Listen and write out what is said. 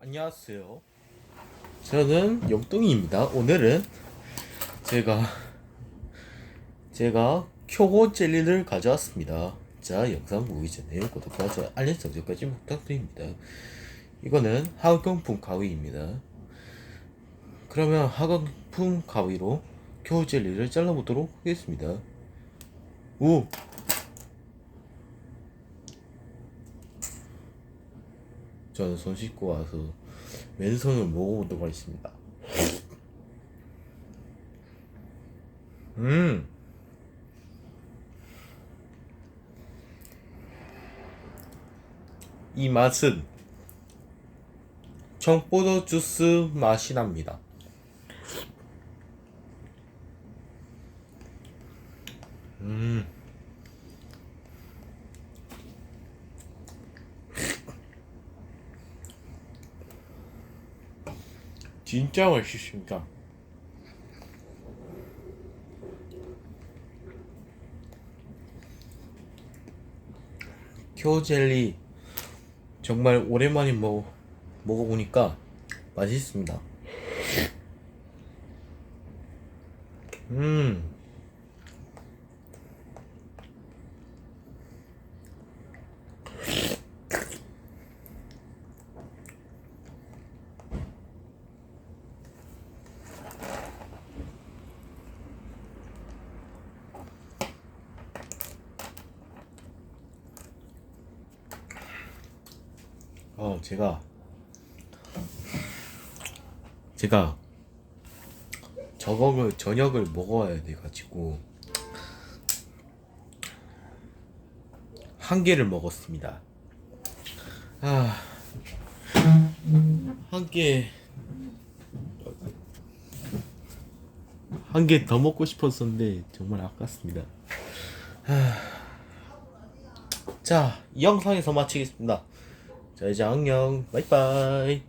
안녕하세요. 저는 영동이입니다. 오늘은 제가 제가 표고 젤리를 가져왔습니다. 자, 영상 보기 전에 구독과 좋아요, 알림 설정까지 부탁드립니다. 이거는 학용품 가위입니다. 그러면 학용품 가위로 겨우 젤리를 잘라보도록 하겠습니다. 오! 저는 손 씻고 와서 왼손을 먹어보도록 하겠습니다. 음. 이 맛은 청포도 주스 맛이 납니다. 음. 진짜 맛있습니다. 큐jel리 정말 오랜만에 먹 먹어보니까 맛있습니다. 음. 어, 제가 제가 저녁을 저녁을 먹어야 돼 가지고 한 개를 먹었습니다. 아, 한 개, 한 개 더 먹고 싶었었는데 정말 아깝습니다. 아, 자, 이 영상에서 마치겠습니다. 자, 이제 안녕, 바이바이.